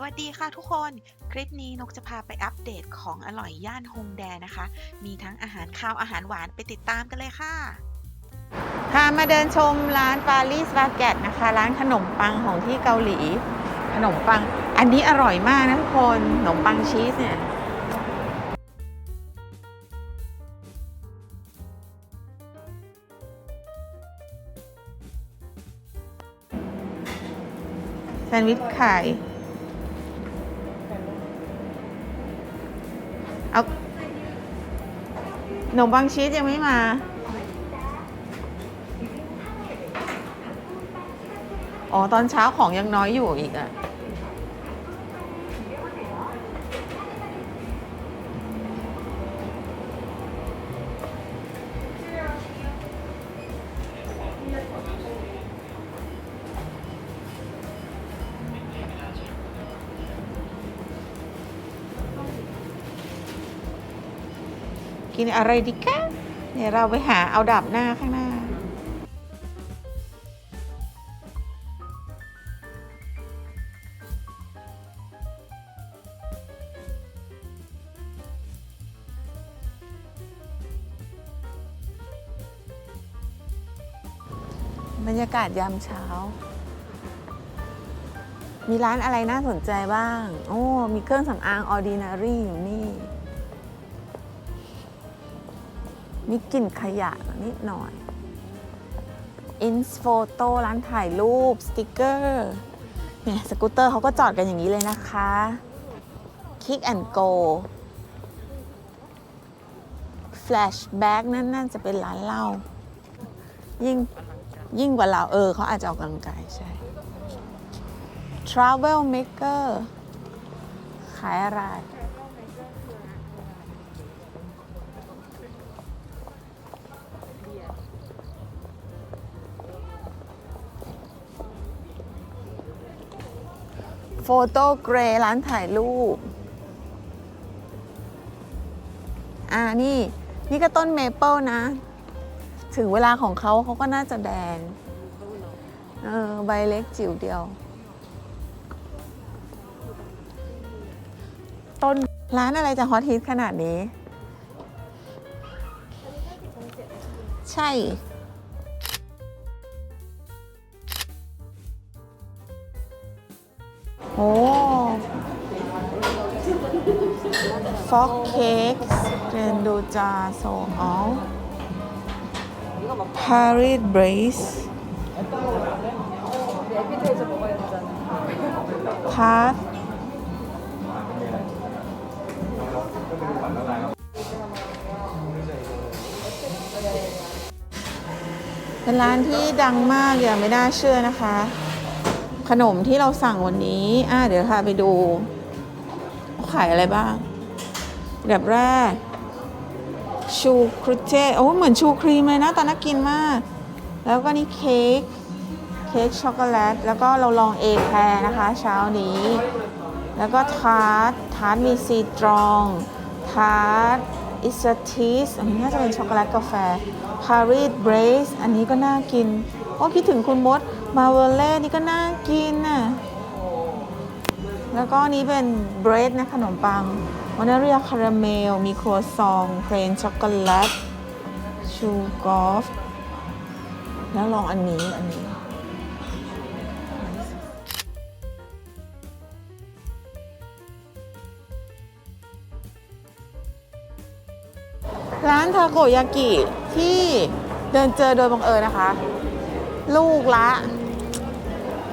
สวัสดีค่ะทุกคน คลิปนี้นกจะพาไปอัปเดตของอร่อยย่านฮงแดนะคะ มีทั้งอาหารคาวอาหารหวานไปติดตามกันเลยค่ะ พามาเดินชมร้านปารีสบาเกตนะคะ ร้านขนมปังของที่เกาหลี ขนมปัง อันนี้อร่อยมากนะทุกคน ขนมปังชีสเนี่ยแซนด์วิชไข่ เอาขนมปังชีสยังไม่มา อ๋อ ตอนเช้าของยังน้อยอยู่อีกอะ่ กินอะไรดีคะเดี๋ยวเราไปหาเอาดับหน้าข้างหน้า บรรยากาศยามเช้า มีร้านอะไรน่าสนใจบ้าง โอ้ มีเครื่องสำอาง Ordinary อยู่นี่ มีกลิ่นขยะนิดหน่อยอินสโฟโต้ร้านถ่ายรูป สติกเกอร์เนี่ยสกูตเตอร์เขาก็จอดกันอย่างนี้เลยนะคะ Kick and Go Flashback นั่นน่าจะเป็นร้านเหล้ายิ่งยิ่งกว่าเราเออเขาอาจจะออกกำลังกายใช่ Travel Maker ขายอะไร โฟโต้เกรร้านถ่ายรูป อ่านี่ นี่ก็ต้นเมเปิลนะ ถึงเวลาของเขาเขาก็น่าจะแดง เออ ใบเล็กจิ๋วเดียว ต้นร้านอะไรจะฮอตฮิตขนาดนี้ ใช่ โอ้ฟอกเค้กเรนดูจาโซออลพาริสเบรสพาร์ทเป็นร้านที่ดังมากอย่างไม่น่าเชื่อนะคะ ขนมที่เราสั่งวันนี้ อ่าเดี๋ยวพาไปดู ขายอะไรบ้างแบบแรก ชูครูเจโอ้เหมือนชูครีมเลยนะตอนน่ากินมาก แล้วก็นี่เค้กเค้กช็อกโกแลต แล้วก็เราลองเอแคร์นะคะ เช้านี้ แล้วก็ทาร์ตทาร์ตมีซีตรอง ทาร์ตอิสทีสอันนี้น่าจะเป็นช็อกโกแลตกาแฟ พารีสเบรส อันนี้ก็น่ากิน โอ้คิดถึงคุณมด มาเวเล่นี่ก็น่ากินน่ะ แล้วก็อันนี้เป็นเบรดนะขนมปังวานาเรียคาราเมล มีครัวซองเพลนช็อกโกแลต ชูกอฟ แล้วลองอันนี้อันนี้ร้านทาโกยากิที่เดินเจอโดยบังเอิญนะคะ ลูกละ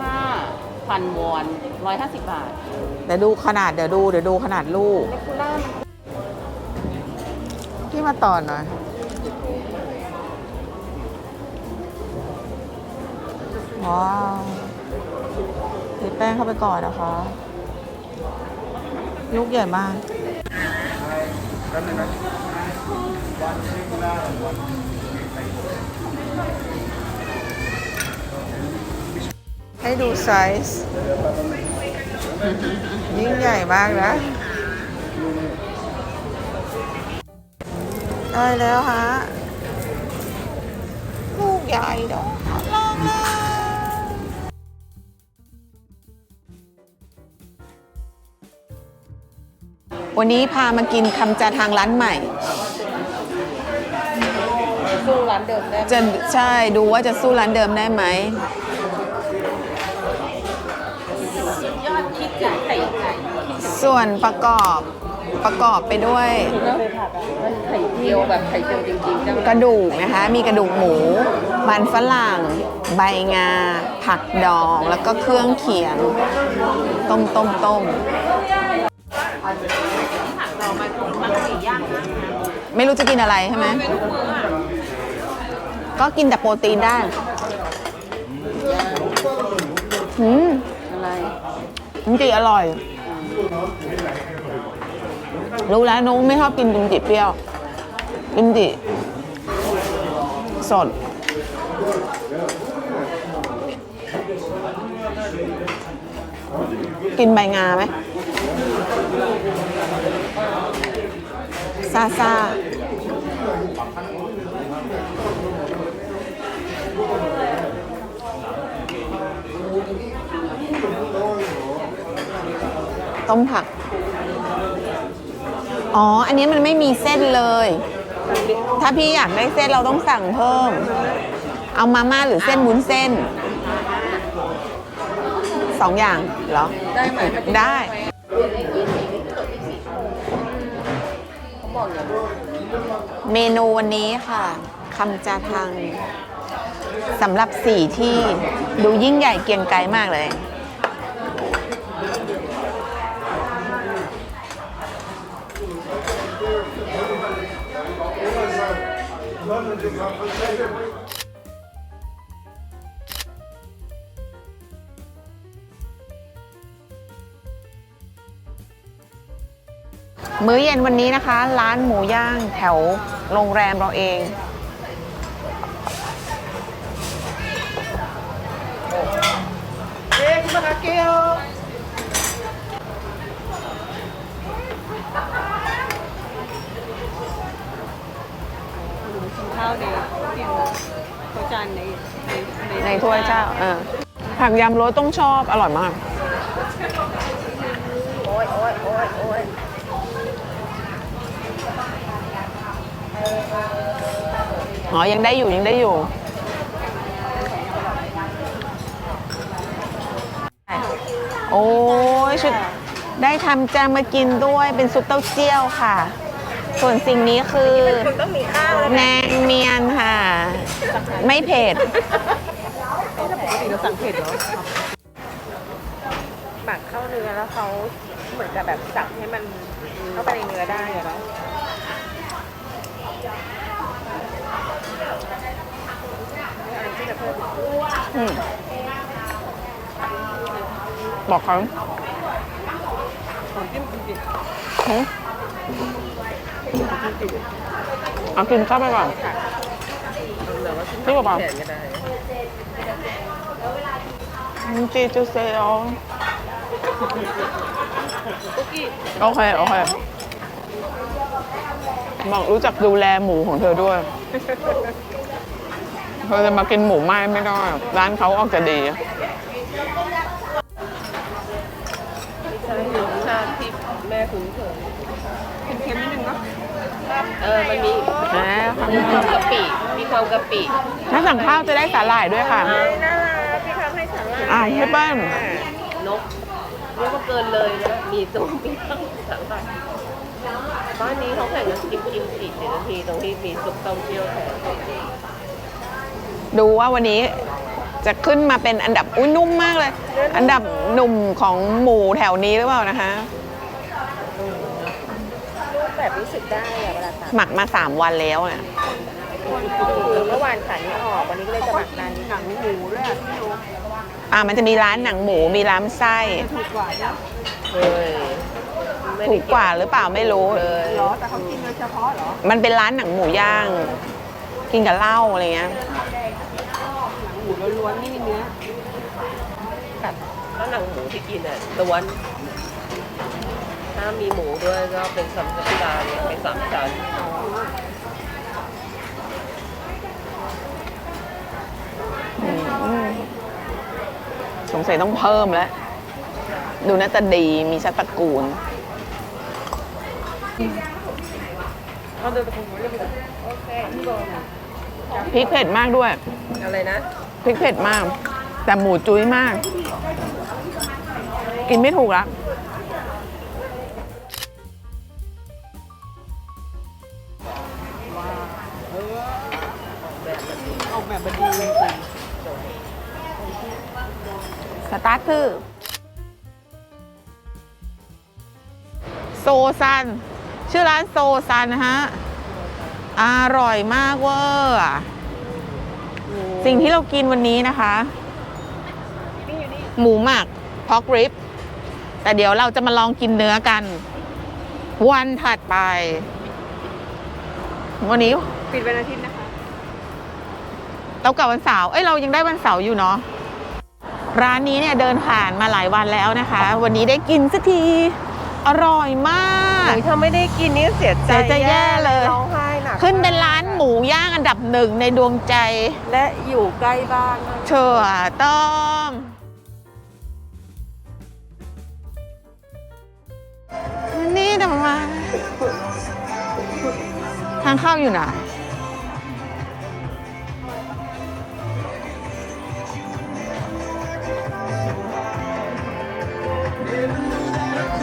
ห้าพันวอนร้อยห้าสิบบาทเดี๋ยวดูขนาดเดี๋ยวดูเดี๋ยวดูขนาดลูก เลกูล่าพี่มาต่อหน่อย ว้าวเทแป้งเข้าไปก่อนนะคะ ลูกใหญ่มาก ให้ดูไซส์ ยิ่งใหญ่มากนะ ได้แล้วฮะ ลูกใหญ่เนาะลองเลยวันนี้พามากินคำจาทางร้านใหม่สู้ร้านเดิมได้ไหมจะใช่ดูว่าจะสู้ร้านเดิมได้ไหม ยอดคิดถึงไข่ไก่ ส่วนประกอบประกอบไปด้วยเคยผัดอะมันไข่เจียวแบบไข่เจียวจริงๆจังกระดูกนะคะ มีกระดูกหมู มันฝรั่ง ใบงา ผักดอง แล้วก็เครื่องเคียง ต้มต้มต้มผักเรามาถุงมันสีย่างนะไม่รู้จะกินอะไรใช่ไหมเป็นทุกมื้ออะก็กินแต่โปรตีนได้หืมอะไรกิมจิอร่อย รู้แล้วนุ้งไม่ชอบกินกิมจิเปรี้ยวกิมจิสด กินใบงาไหมซาซา ต้มผัก อ๋อ อันนี้มันไม่มีเส้นเลย ถ้าพี่อยากได้เส้นเราต้องสั่งเพิ่ม เอามาม่าหรือเส้นวุ้นเส้น สองอย่างเหรอ ได้ไหมได้เขาบอกอย่างนี้เมนูวันนี้ค่ะคำจาทังสำหรับสี่ที่ดูยิ่งใหญ่เกรียงไกรมากเลย มื้อเย็นวันนี้นะคะ ร้านหมูย่างแถวโรงแรมเราเองข้าเดียว ข้าวในกินข้าวจานในในในถ้วยเจ้าเออผักยำรสต้องชอบอร่อยมาก โอ้ยโอ้ยโอ้ยโอ้ยอ๋อ ยังได้อยู่ ยังได้อยู่ โอ้ยชุดได้ทำแจมมากินด้วยเป็นซุปเต้าเจี้ยวค่ะ ส่วนสิ่งนี้คือคุณต้องมีข้าวแล้วแนงเมียนค่ะ ไม่เผ็ด ปกติเราสั่งเผ็ดเหรอหมักเข้าเนื้อแล้วเขาเหมือนกับแบบสับให้มันเข้าไปในเนื้อได้อะเนาะอะไรที่จะเพิ่มอืมบอกเขาของจิ้มจริงหึ เอากินเข้าไปก่อนๆค่ะเหลือว่าชิ้นนี่เปล่าแขนก็ได้จีจูเซลคุกกี้โอเค โอเค บอกรู้จักดูแลหมูของเธอด้วย เธอจะมากินหมูไหม้ไม่ได้ ร้านเขาออกจะดีใช่รสชาติที่แม่คุ้นเคยเค็มๆนิดนึงเนาะ เออ มันมีนะมีความกะปิ มีความกะปิถ้าสั่งข้าวจะได้สาหร่ายด้วยค่ะ น่ารักที่ทำให้สาหร่ายอ้าวพี่เปิ้ลนกเรียกว่าเกินเลยนะ มีตุ้มมีทั้งสาหร่ายบ้านนี้เขาแข่งกันกินกิมจิสินาทีตรงที่มีซุปเต้าเจี้ยวแทนดูว่าวันนี้จะขึ้นมาเป็นอันดับอุ้ยนุ่มมากเลย อันดับหนุ่มของหมูแถวนี้หรือเปล่านะคะรูป แบบรู้สึกได้อะเวลาตัดหมักมา 3 วันแล้วเนี่ยคือเมื่อวานขายไม่ออกวันนี้ก็เลยจะหมักนานหนังหมูด้วยอะที่รู้อ่ามันจะมีร้านหนังหมูมีร้านไส้ถูกกว่านะเฮ้ยไม่ถูได้กกว่าหรือเปล่าไม่รู้ เลยเหรอแต่เขากินโดยเฉพาะเหรอมันเป็นร้านหนังหมูย่าง กินกับเหล้าอะไรเงี้ย หมูล้วนๆไม่มีเนื้อถ้าหนังหมูที่กินอะล้วน ถ้ามีหมูด้วยก็เป็นสามชั้นดานเป็นสามชั้นสงสัยต้องเพิ่มแล้ว ดูหน่าตาดีมีชาติตระกูลพริกเผ็ดมากด้วย อะไรนะพริกเผ็ดมาก แต่หมูจุ้ยมาก กินไม่ถูกละ ตาร์ทคือ โซซัน ชื่อร้านโซซันนะฮะ อร่อยมากเวอร์อะสิ่งที่เรากินวันนี้นะคะ หมูหมักพอกริบแต่เดี๋ยวเราจะมาลองกินเนื้อกัน วันถัดไป วันนี้ๆปิดวันอาทิตย์นะคะเรากลับวันเสาร์เอ้ยเรายังได้วันเสาร์อยู่เนาะ ร้านนี้เนี่ยเดินผ่านมาหลายวันแล้วนะคะ วันนี้ได้กินสักที อร่อยมากโอ้ยถ้าไม่ได้กินนี่เสียใจเสียใจแย่เลยร้องไห้หนักขึ้นเป็นร้านหมูย่างอันดับหนึ่งในดวงใจ และอยู่ใกล้บ้านมากเชื่อต้องนี่เดี๋ยวมา ทางเข้าอยู่ไหน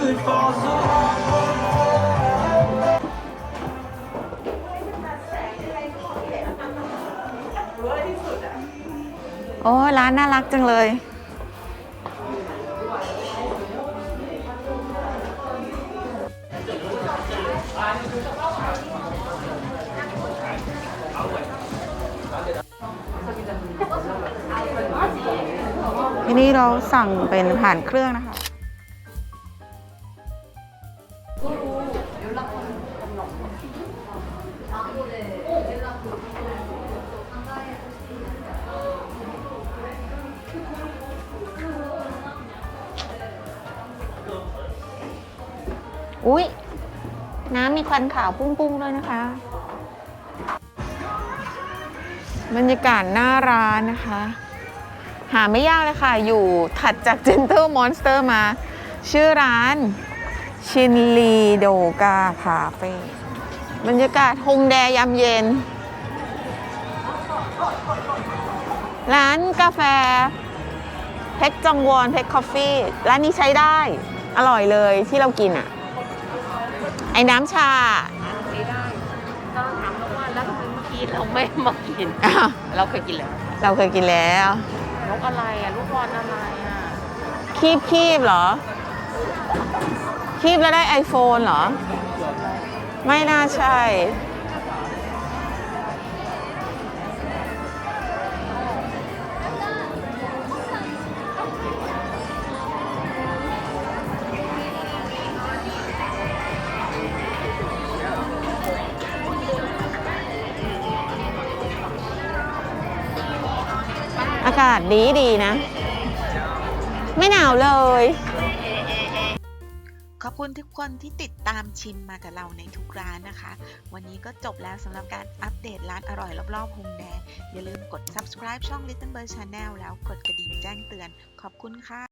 โอ้ร้านน่ารักจังเลย ที่นี้เราสั่งเป็นผ่านเครื่องนะคะ อุ๊ยน้ำมีควันขาวปุ้งๆด้วยนะคะ บรรยากาศหน้าร้านนะคะ หาไม่ยากเลยค่ะ อยู่ถัดจาก Gentle Monster มา ชื่อร้าน ชินลีโดกาคาเฟ่บรรยากาศฮงแดยามเย็น ร้านกาแฟ เพชรจองวอนเพชรคอฟฟี่ร้านนี้ใช้ได้ อร่อยเลยที่เรากินอะ ไอ้น้ำชา ไม่ได้ต้องถามเขาว่าแล้วทำไมเมื่อกี้เราไม่มากิน อ้าว เราเคยกินแล้วเราเคยกินแล้ว นกอะไรอะลูกบอลอะไรอะคีบคีบเหรอ คีบแล้วได้ iPhone เหรอ ไม่น่าใช่ อากาศดีดีนะ ไม่หนาวเลย อบคุณทุกคนที่ติดตามชิมมากับเราในทุกร้านนะคะ วันนี้ก็จบแล้วสำหรับการอัปเดตร้านอร่อยรอบๆฮงแดอย่าลืมกด subscribe ช่อง Little Bird Channel แล้วกดกระดิ่งแจ้งเตือน ขอบคุณค่ะ